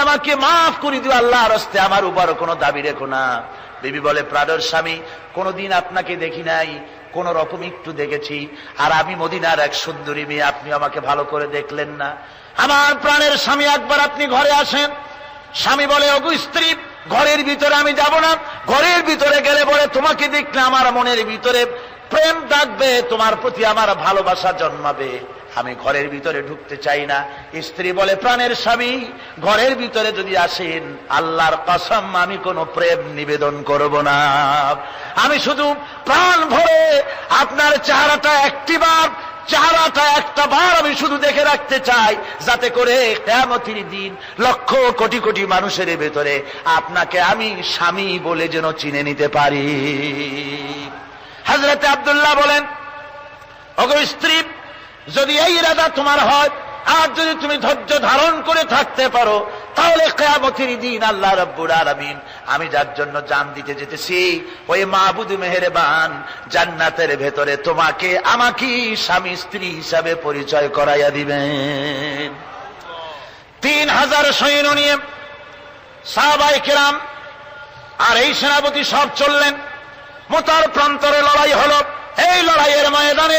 আমাকে মাফ করে দিও আল্লাহ রস্তে আমার উপর কোনো দাবি রেখো না। বিবি বলে প্রাণের স্বামী, কোনোদিন আপনাকে দেখি নাই। কোন রকম একটু দেখেছি। আর আমি মদিনার এক সুন্দরী মেয়ে, আপনি আমাকে ভালো করে দেখলেন না। আমার প্রাণের স্বামী, একবার আপনি ঘরে আসেন। স্বামী বলে অগু স্ত্রী, ঘরের ভিতরে আমি যাব না। ঘরের ভিতরে গেলে বলে, তোমাকে দেখলে আমার মনের ভিতরে প্রেম ডাকবে তোমার প্রতি আমার ভালোবাসা জন্মাবে। আমি ঘরের ভিতরে ঢুকতে চাই না। স্ত্রী বলে, প্রাণের স্বামী, ঘরের ভিতরে যদি আসেন, আল্লাহর কসম, আমি কোনো প্রেম নিবেদন করব না। আমি শুধু প্রাণ ভরে আপনার চেহারাটা একটিবার চেহারাটা একটা বার আমি শুধু দেখে রাখতে চাই, যাতে করে কেমতির দিন লক্ষ কোটি কোটি মানুষের ভেতরে আপনাকে আমি স্বামী বলে যেন চিনে নিতে পারি। হাজরতে আবদুল্লাহ বলেন অগ স্ত্রী যদি এই ইরাদা তোমার হয়, আর যদি তুমি ধৈর্য ধারণ করে থাকতে পারো, তাহলে কেয়ামতির দিন আল্লাহ রব্বুর আলমিন, আমি যার জন্য জান দিতে যেতেছি, ওই মাহবুদ মেহেরবান জান্নাতের ভেতরে তোমাকে আমাকে স্বামী স্ত্রী হিসাবে পরিচয় করাইয়া দিবেন। তিন হাজার সৈন্য নিয়ে সাহাবাই কেরাম আর এই সেনাপতি সব চললেন। মোতার প্রান্তরে লড়াই হল। এই লড়াইয়ের ময়দানে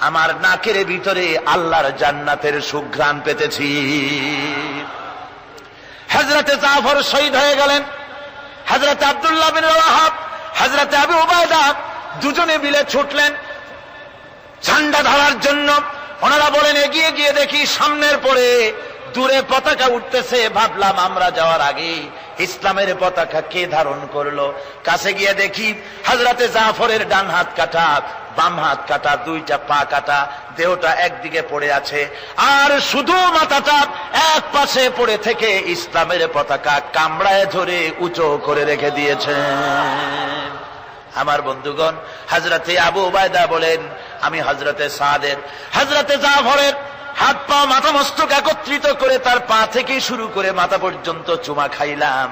আমার নাকের ভিতরে আল্লাহর জান্নাতের সুঘ্রাণ পেতেছি। হজরতে জাফর শহীদ হয়ে গেলেন। হজরত আবদুল্লাহ বিন রাহাব হজরতে আবু উবায়দা দুজনে মিলে ছুটলেন। ঝান্ডা ধরার জন্য ওনারা বলেন, এগিয়ে গিয়ে দেখি সামনের পরে দূরে পতাকা উঠতেছে। ভাবলাম আমরা যাওয়ার আগে ইসলামের পতাকা কে ধারণ করল? কাছে গিয়ে দেখি হাজরাতে জাফরের ডান হাত কাটা বাম হাত কাটা, দুইটা পা কাটা, দেহটা একদিকে পড়ে আছে। আর শুধু মাথাটা এক পাশে পড়ে থেকে ইসলামের পতাকা কামড়ায় ধরে উঁচু করে রেখে দিয়েছেন আমার বন্ধুগণ হাজরাতে আবু বায়দা বলেন, আমি হজরতে সাদের হজরতে জাফরের হাত পা মাথা মস্তক একত্রিত করে তার পা থেকে শুরু করে মাথা পর্যন্ত চুমা খাইলাম।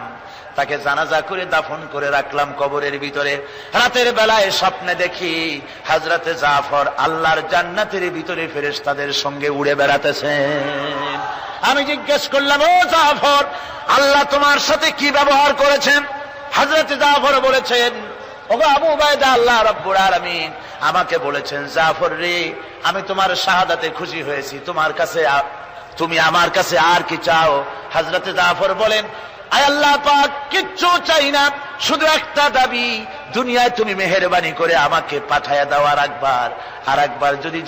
তাকে জানাজা করে দাফন করে রাখলাম কবরের ভিতরে। রাতের বেলায় স্বপ্নে দেখি হাজরাতে জাফর আল্লাহর জান্নাতের ভিতরে ফেরেস তাদের সঙ্গে উড়ে বেড়াতেছেন আমি জিজ্ঞেস করলাম, ও জাফর, আল্লাহ তোমার সাথে কি ব্যবহার করেছেন? হাজরতে জাফর বলেছেন আল্লাহ আমাকে বলেছেন, জাফর রে, আমি তোমার শাহাদাতে খুশি হয়েছি। তোমার কাছে তুমি আমার কাছে আর কি চাও? হাজরতে জাফর বলেন আল্লাহ পাক, কিচ্ছু চাই না। শুধু একটা দাবি, দুনিয়ায় তুমি মেহরবানি করে আমাকে পাঠায়া দাও আর একবার আর একবার যদি